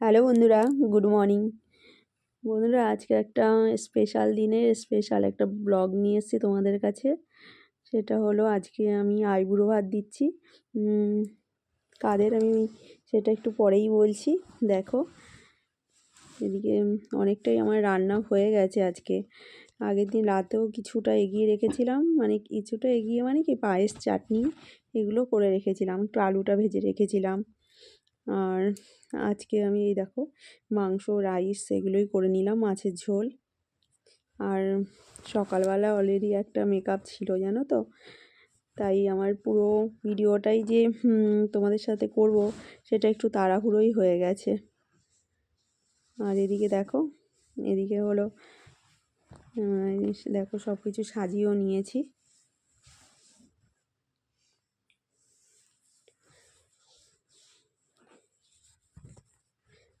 Hello বন্ধুরা, good morning. বন্ধুরা, আজকে একটা স্পেশাল দিনের স্পেশাল একটা ব্লগ নিয়ে এসেছি তোমাদের কাছে। সেটা হলো আজকে আমি আইবুড়ো ভাত দিচ্ছি। কাদের আমি সেটা একটু পরেই বলছি। দেখো, এদিকে অনেকটাই আমার রান্না হয়ে গেছে আজকে। আগের দিন রাতেও কিছুটা এগিয়ে রেখেছিলাম মানে কিছুটা এগিয়ে মানে কি পায়েস, চাটনি এগুলো করে রেখেছিলাম, একটু আলুটা ভেজে রেখেছিলাম। আর আজকে আমি এই দেখো মাংস, রাইস এগুলোই করে নিলাম, মাছের ঝোল। আর সকালবেলা অলরেডি একটা মেকআপ ছিল, জানো তো? তাই আমার পুরো ভিডিওটাই যে তোমাদের সাথে করব, সেটা একটু তাড়াহুড়োই হয়ে গেছে। আর এদিকে দেখো, এদিকে হলো দেখো সব কিছু সাজিয়েও নিয়েছি।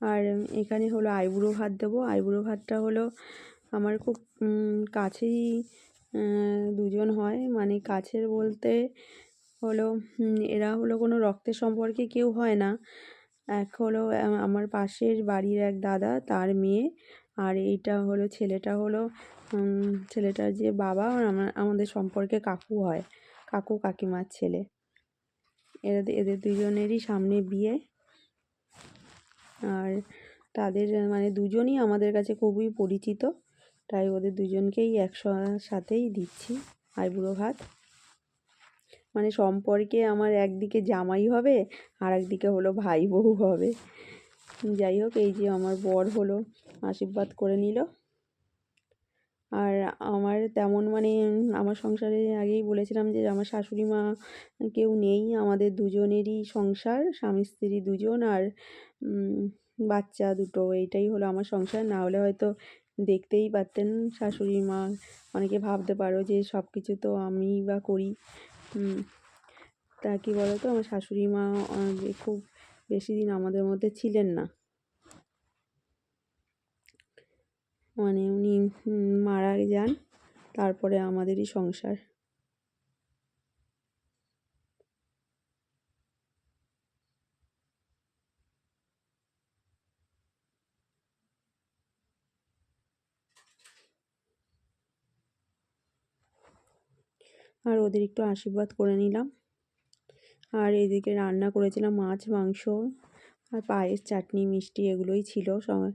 আর এখানে হলো আইবুড়ো ভাত দেবো। আইবুড়ো ভাতটা হলো আমার খুব কাছেই দুজন হয়। মানে কাছের বলতে হলো এরা হলো কোনো রক্তের সম্পর্কে কেউ হয় না। এক হলো আমার পাশের বাড়ির এক দাদা, তার মেয়ে। আর এইটা হলো, ছেলেটা হলো ছেলেটার যে বাবা আমার, আমাদের সম্পর্কে কাকু হয়। কাকু কাকিমার ছেলে। এদের এদের দুজনেরই সামনে বিয়ে। আর তাদের মানে দুজনই আমাদের কাছে খুবই পরিচিত। তাই ওদের দুজনকেই একসাথেই দিচ্ছি আইবুড়ো ভাত। মানে সম্পর্কে আমার একদিকে জামাই হবে আর একদিকে হলো ভাই বউ হবে। যাই হোক, এই যে আমার বর হলো, আশীর্বাদ করে নিল। আর আমার তেমন মানে আমার সংসারে আগেই বলেছিলাম যে আমার শাশুড়ি মা কেউ নেই, আমাদের দুজনেরই সংসার, স্বামী স্ত্রী দুজন আর বাচ্চা দুটো, এইটাই হলো আমার সংসার। না হলে হয়তো দেখতেই পারতেন শাশুড়ি মা। অনেকে ভাবতে পারো যে সব কিছু তো আমি বা করি। তা কী বলো তো আমার শাশুড়ি মা খুব বেশি দিন আমাদের মধ্যে ছিলেন না। মানে উনি মারা যান, তারপরে আমাদেরই সংসার। আর ওদের একটু আশীর্বাদ করে নিলাম। আর এদিকে রান্না করেছিলাম মাছ, মাংস, আর পায়েস, চাটনি, মিষ্টি এগুলোই ছিল সবাই